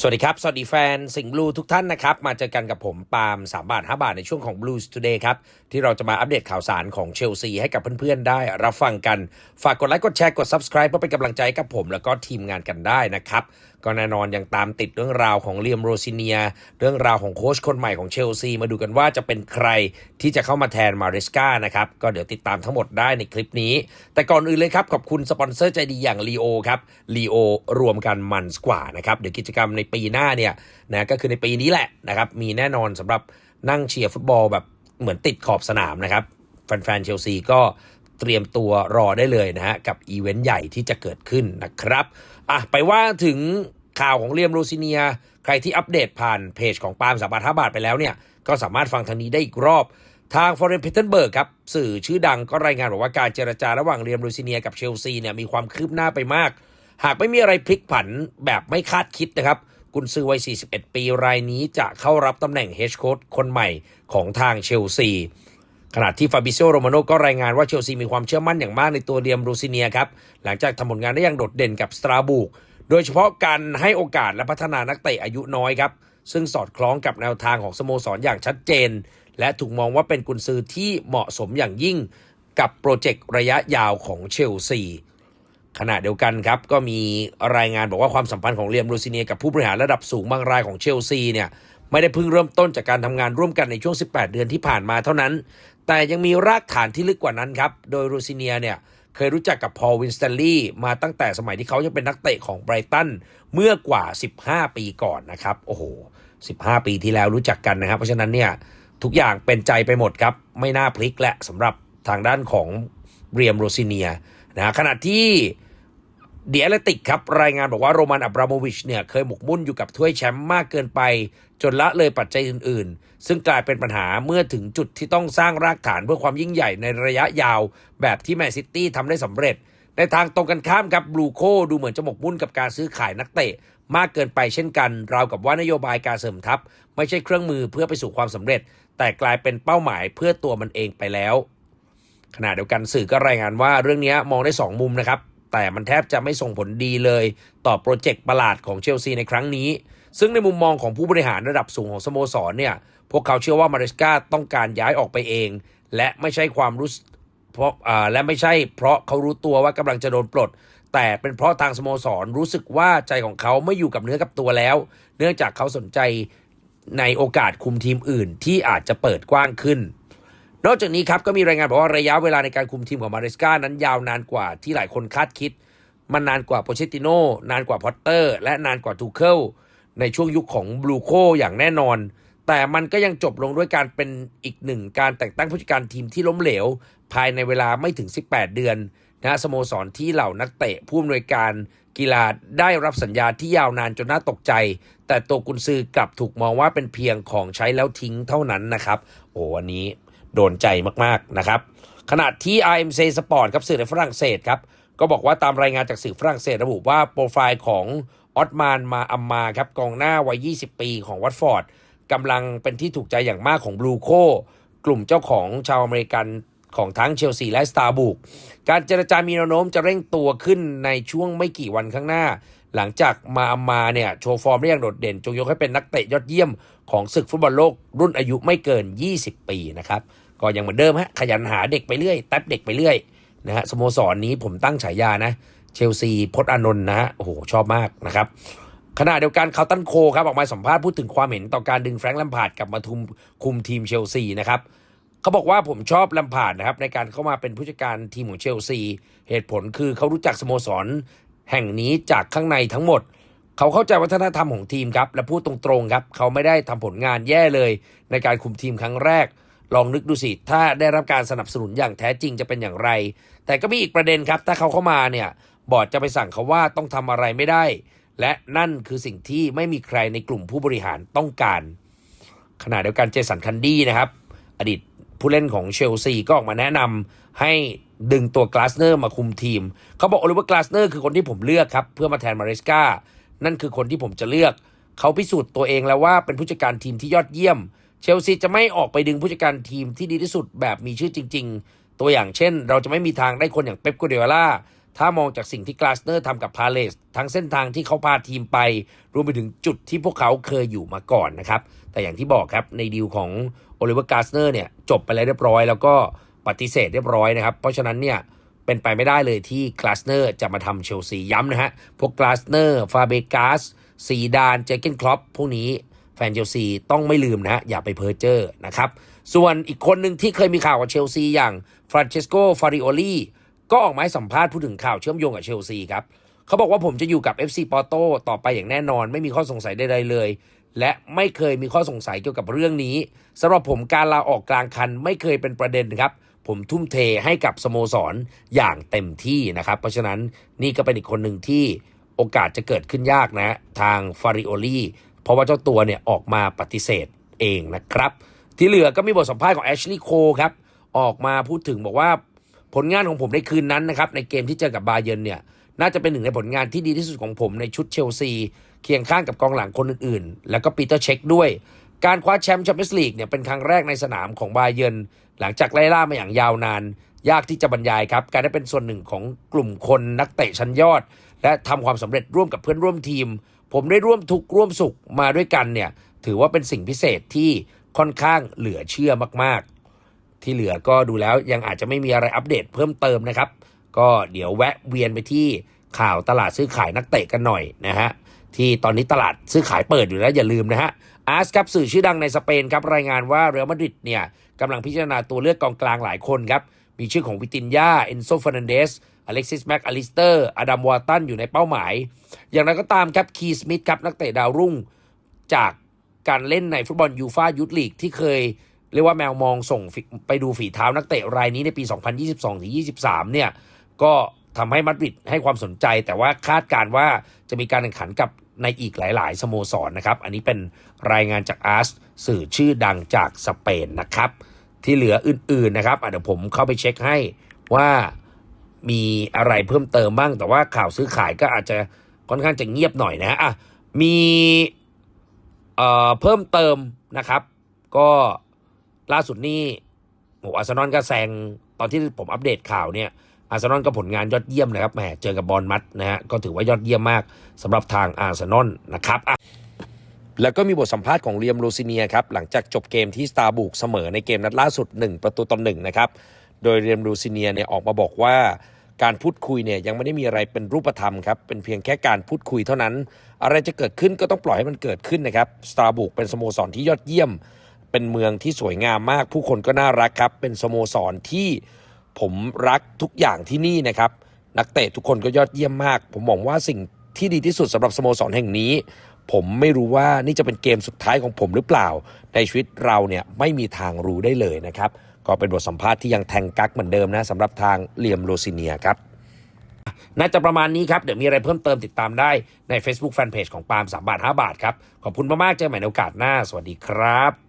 สวัสดีครับ สวัสดีแฟนสิงห์บลูทุกท่านนะครับ มาเจอกันกับผมปาล์ม3บาท 5 บาท ในช่วงของ Blues Today ครับ ที่เราจะมาอัปเดตข่าวสารของเชลซีให้กับเพื่อนๆ ได้รับฟังกัน ฝากกดไลค์กดแชร์กด Subscribe เพื่อเป็นกำลังใจกับผม แล้วก็ทีมงานกันได้นะครับ ก็แน่นอนยังตามติดเรื่องราวของเลียมโรซิเนีย เรื่องราวของโค้ชคนใหม่ของเชลซีมาดูกันว่าจะเป็นใครที่จะเข้ามาแทนมาริสกานะครับก็เดี๋ยวติดตามทั้งหมดได้ในคลิปนี้ แต่ก่อนอื่นเลยครับขอบคุณสปอนเซอร์ใจดีอย่างลีโอครับลีโอรวมกันมันกว่านะครับเดี๋ยวกิจกรรมในปีหน้าเนี่ยนะก็คือในปีนี้แหละนะครับมีแน่นอนสำหรับนั่งเชียร์ฟุตบอลแบบเหมือนติดขอบสนามนะครับแฟนๆเชลซีก็เตรียมตัวรอได้เลยนะฮะกับอีเวนต์ใหญ่ที่จะเกิดขึ้นนะครับอะไปว่าถึงข่าวของเลียมโรซิเนีย ใครที่อัปเดตผ่านเพจของปาล์มสาบาทาบาทไปแล้วเนี่ยก็สามารถฟังทางนี้ได้อีกรอบทาง Foreign p e t e r b u r g ครับ สื่อชื่อดังก็รายงานบอกว่าการเจรจาระหว่างเรียมโรซิเนียกับเชลซีเนี่ยมีความคืบหน้าไปมาก หากไม่มีอะไรพลิกผันแบบไม่คาดคิดนะครับ กุนซือวัย 41 ปีรายนี้จะเข้ารับตำแหน่งเฮดโค้ชคนใหม่ของทางเชลซีขณะที่ฟาบิโซโรมาโนก็รายงานว่าเชลซีมีความเชื่อมั่นอย่างมากในตัวเรียมโรซิเนียครับ หลังจากทำผลงานได้อย่างโดดเด่นกับสตราบูก โดยเฉพาะการให้โอกาสและพัฒนานักเตะอายุน้อยครับ ซึ่งสอดคล้องกับแนวทางของสโมสรอย่างชัดเจน และถูกมองว่าเป็นกุนซือที่เหมาะสมอย่างยิ่งกับโปรเจกต์ระยะยาวของเชลซี ขณะเดียวกันครับก็มีรายงานบอกว่าความสัมพันธ์ของเรียมโรซิเนียกับผู้บริหารระดับสูงบางรายของเชลซีเนี่ยไม่ได้เพิ่งเริ่มต้นจากการทำงานร่วมกันในช่วง 18 เดือนที่ผ่านมาเท่านั้น แต่ยังมีรากฐานที่ลึกกว่านั้นครับ โดยโรซิเนียเนี่ยเคยรู้จักกับพอลวินสตันลีย์มาตั้งแต่สมัยที่เขายังเป็นนักเตะของไบรตันเมื่อกว่า 15 ปีก่อนนะครับโอ้โห 15 ปีที่แล้วรู้จักกันนะครับ เพราะฉะนั้นเนี่ยทุกอย่างเป็นใจไปหมดครับ ไม่น่าพลิกและสำหรับทางด้านของเรียมโรซิเนียนะขณะที่ เดียเลติกครับ รายงานบอกว่าโรมันอับราโมวิชเนี่ยเคยหมกมุ่นอยู่กับถ้วยแชมป์มากเกินไป จนละเลยปัจจัยอื่น ๆ ซึ่งกลายเป็นปัญหาเมื่อถึงจุดที่ต้องสร้างรากฐานเพื่อความยิ่งใหญ่ในระยะยาว แบบที่แมนซิตี้ทำได้สำเร็จ ในทางตรงกันข้ามครับบลูโคดูเหมือนจะหมกมุ่นกับการซื้อขายนักเตะ มากเกินไปเช่นกันราวกับว่านโยบายการเสริมทัพ ไม่ใช่เครื่องมือเพื่อไปสู่ความสำเร็จ แต่กลายเป็นเป้าหมายเพื่อตัวมันเองไปแล้วขณะเดียวกันสื่อก็รายงานว่าเรื่องนี้มองได้ 2 มุมนะครับ แต่มันแทบจะไม่ส่งผลดีเลย ต่อโปรเจกต์ประหลาดของเชลซีในครั้งนี้ ซึ่งในมุมมองของผู้บริหารระดับสูงของสโมสรเนี่ย พวกเขาเชื่อว่ามาริสกาต้องการย้ายออกไปเอง และไม่ใช่ความรู้สึกเพราะและไม่ใช่เพราะเขารู้ตัวว่ากำลังจะโดนปลด แต่เป็นเพราะทางสโมสรรู้สึกว่าใจของเขาไม่อยู่กับเนื้อกับตัวแล้ว เนื่องจากเขาสนใจในโอกาสคุมทีมอื่นที่อาจจะเปิดกว้างขึ้น นอกจากนี้ครับก็มีรายงานบอกว่าระยะเวลาในการคุมทีมของมาริสกานั้นยาวนานกว่าที่หลายคนคาดคิด มันนานกว่าโปเชตติโนนานกว่าพอตเตอร์ และนานกว่าทูเคิลในช่วงยุคของบลูโคอย่างแน่นอน แต่มันก็ยังจบลงด้วยการเป็นอีกหนึ่งการแต่งตั้งผู้จัดการทีมที่ล้มเหลว ภายในเวลาไม่ถึง 18 เดือนนะสโมสรที่เหล่านักเตะผู้อำนวยการกีฬาได้รับสัญญาที่ยาวนานจนน่าตกใจ แต่ตัวกุนซือกลับถูกมองว่าเป็นเพียงของใช้แล้วทิ้งเท่านั้นนะครับ โอ้อันนี้ โดนใจมากๆนะครับ ขณะที่ RMC Sport ครับสื่อในฝรั่งเศสครับ ก็บอกว่าตามรายงานจากสื่อฝรั่งเศสระบุว่าโปรไฟล์ของออตมานมาอัมมาครับกองหน้าวัย 20 ปีของวัตฟอร์ดกำลังเป็นที่ถูกใจอย่างมากของบลูโคกลุ่มเจ้าของชาวอเมริกันของทั้งเชลซีและสตาร์บุกการเจรจามีแนวโน้มจะเร่งตัวขึ้นในช่วงไม่กี่วันข้างหน้า หลังจากมาอัมมาเนี่ยโชว์ฟอร์มได้อย่างโดดเด่น จงยกให้เป็นนักเตะยอดเยี่ยม ของศึกฟุตบอลโลกรุ่นอายุไม่เกิน 20 ปีนะครับ ก็ยังเหมือนเดิมฮะขยันหาเด็กไปเรื่อยแท็บเด็กไปเรื่อยนะฮะสโมสรนี้ผมตั้งฉายานะ เชลซีพจน์อานนท์นะฮะโอ้โหชอบมากนะครับขณะเดียวกันคาร์ตันโคครับออกมาสัมภาษณ์พูดถึงความเห็นต่อการดึงแฟรงค์ลัมพาร์ดกลับมาทุมคุมทีมเชลซีนะครับเขาบอกว่าผมชอบลัมพาร์ดนะครับในการเข้ามาเป็นผู้จัดการทีมของเชลซี เหตุผลคือเขารู้จักสโมสร แห่งนี้จากข้างในทั้งหมด เขาเข้าใจวัฒนธรรมของทีมครับ และพูดตรงๆครับ เขาไม่ได้ทำผลงานแย่เลยในการคุมทีมครั้งแรก ลองนึกดูสิ ถ้าได้รับการสนับสนุนอย่างแท้จริงจะเป็นอย่างไร แต่ก็มีอีกประเด็นครับ ถ้าเขาเข้ามาเนี่ย บอร์ดจะไปสั่งเขาว่าต้องทำอะไรไม่ได้ และนั่นคือสิ่งที่ไม่มีใครในกลุ่มผู้บริหารต้องการ ขณะเดียวกันเจสันคันดี้นะครับ อดีตผู้เล่นของเชลซีก็ออกมาแนะนำให้ดึงตัวกลาสเนอร์มาคุมทีม เขาบอกโอลิเวอร์กลาสเนอร์คือคนที่ผมเลือกครับ เพื่อมาแทนมาริสกา นั่นคือคนที่ผมจะเลือก เขาพิสูจน์ตัวเองแล้วว่าเป็นผู้จัดการทีมที่ยอดเยี่ยม เชลซีจะไม่ออกไปดึงผู้จัดการทีมที่ดีที่สุดแบบมีชื่อจริง ๆ ตัวอย่างเช่น เราจะไม่มีทางได้คนอย่างเป๊ปกัวเดล่าถ้ามองจากสิ่งที่กลาสเนอร์ทำกับพาเลสทั้งเส้นทางที่เขาพาทีมไป รวมไปถึงจุดที่พวกเขาเคยอยู่มาก่อนนะครับ แต่อย่างที่บอกครับในดีลของโอลิเวอร์กาสเนอร์เนี่ยจบไปแล้วเรียบร้อย แล้วก็ปฏิเสธเรียบร้อยนะครับ เพราะฉะนั้นเนี่ย เป็นไปไม่ได้เลยที่กลาสเนอร์จะมาทำเชลซีย้ำนะฮะ พวกกลาสเนอร์ฟาเบกาสซีดานเจเกนคลอปพวกนี้แฟนเชลซีต้องไม่ลืมนะฮะ อย่าไปเพ้อเจ้อนะครับ ส่วนอีกคนหนึ่งที่เคยมีข่าวกับเชลซีอย่างฟรานเชสโกฟาริโอลีก็ออกมาให้สัมภาษณ์พูดถึงข่าวเชื่อมโยงกับเชลซีครับเขาบอกว่าผมจะอยู่กับ FC ปอร์โตต่อไปอย่างแน่นอน ไม่มีข้อสงสัยใดๆเลย และไม่เคยมีข้อสงสัยเกี่ยวกับเรื่องนี้สำหรับผมการลาออกกลางคันไม่เคยเป็นประเด็นครับ ผมทุ่มเทให้กับสโมสรอย่างเต็มที่นะครับ เพราะฉะนั้นนี่ก็เป็นอีกคนหนึ่งที่โอกาสจะเกิดขึ้นยากนะ ทางฟาริโอลีเพราะว่าเจ้าตัวเนี่ยออกมาปฏิเสธเองนะครับ ที่เหลือก็มีบทสัมภาษณ์ของแอชลีย์โคครับ ออกมาพูดถึงบอกว่าผลงานของผมในคืนนั้นนะครับ ในเกมที่เจอกับบาเยิร์นเนี่ยน่าจะเป็นหนึ่งในผลงานที่ดีที่สุดของผมในชุดเชลซี เคียงข้างกับกองหลังคนอื่นๆ แล้วก็ปีเตอร์เช็คด้วย การคว้าแชมป์แชมเปี้ยนส์ลีกเนี่ยเป็นครั้งแรกในสนามของบาเยนหลังจากไล่ล่ามาอย่างยาวนาน ยากที่จะบรรยายครับ การได้เป็นส่วนหนึ่งของกลุ่มคนนักเตะชั้นยอด และทำความสำเร็จร่วมกับเพื่อนร่วมทีม ผมได้ร่วมทุกข์ร่วมสุขมาด้วยกันเนี่ยถือว่าเป็นสิ่งพิเศษที่ค่อนข้างเหลือเชื่อมาก ๆ ที่เหลือก็ดูแล้วยังอาจจะไม่มีอะไรอัปเดตเพิ่มเติมนะครับ ก็เดี๋ยวแวะเวียนไปที่ข่าวตลาดซื้อขายนักเตะกันหน่อยนะฮะ ที่ตอนนี้ตลาดซื้อขายเปิดอยู่แล้วอย่าลืมนะฮะอาร์สครับสื่อชื่อดังในสเปนครับรายงานว่าเรอัลมาดริดเนี่ยกำลังพิจารณาตัวเลือกกองกลางหลายคนครับ มีชื่อของวิตินยาเอนโซฟ r นันเดสอเล็กซิสแม็กอลิสเตอร์อดัมวอร์ตันอยู่ในเป้าหมาย อย่างไรก็ตามครับคีสมิธครับนักเตะดาวรุ่ง จากการเล่นในฟุตบอลยูฟายุทธลีกที่เคยเรียกว่าแมวมองส่งไปดูฝีเท้านักเตะรายนี้ในปี 2022-23 เนี่ย ก็ ทำให้มาดริดให้ความสนใจ แต่ว่าคาดการ์ว่าจะมีการแข่งขันกับในอีกหลาย ๆ สโมสรนะครับ อันนี้เป็นรายงานจากอาร์สสื่อชื่อดังจากสเปนนะครับ ที่เหลืออื่น ๆ นะครับเดี๋ยวผมเข้าไปเช็คให้ว่ามีอะไรเพิ่มเติมบ้าง แต่ว่าข่าวซื้อขายก็อาจจะค่อนข้างจะเงียบหน่อยนะอะมีเอ่อเพิ่มเติมนะครับ ก็ล่าสุดนี่โอ้อาร์เซนอลก็แซงตอนที่ผมอัปเดตข่าวเนี่ย อาร์เซนอลก็ผลงานยอดเยี่ยมนะครับแหมเจอกับบอลมัดนะฮะก็ถือว่ายอดเยี่ยมมากสำหรับทางอาร์เซนอลนะครับอะแล้วก็มีบทสัมภาษณ์ของเรียมโรซิเนียครับหลังจากจบเกมที่สตาร์บุกเสมอในเกมนัดล่าสุด 1 ประตูต่อหนึ่งนะครับโดยเรียมโรซิเนียเนี่ยออกมาบอกว่าการพูดคุยเนี่ยยังไม่ได้มีอะไรเป็นรูปธรรมครับเป็นเพียงแค่การพูดคุยเท่านั้น อะไรจะเกิดขึ้นก็ต้องปล่อยให้มันเกิดขึ้นนะครับสตาร์บุกเป็นสโมสรที่ยอดเยี่ยม เป็นเมืองที่สวยงามมาก ผู้คนก็น่ารักครับเป็นสโมสรที่ ผมรักทุกอย่างที่นี่นะครับ นักเตะทุกคนก็ยอดเยี่ยมมาก ผมมองว่าสิ่งที่ดีที่สุดสำหรับสโมสรแห่งนี้ ผมไม่รู้ว่านี่จะเป็นเกมสุดท้ายของผมหรือเปล่า ในชีวิตเราเนี่ยไม่มีทางรู้ได้เลยนะครับ ก็เป็นบทสัมภาษณ์ที่ยังแทงกักเหมือนเดิมนะสำหรับทางเลียมโรซิเนียครับน่าจะประมาณนี้ครับ เดี๋ยวมีอะไรเพิ่มเติมติดตามได้ใน Facebook Fanpage ของปาล์ม3บาท 5 บาทครับ ขอบคุณมากๆเจอกันใหม่ในโอกาสหน้า สวัสดีครับ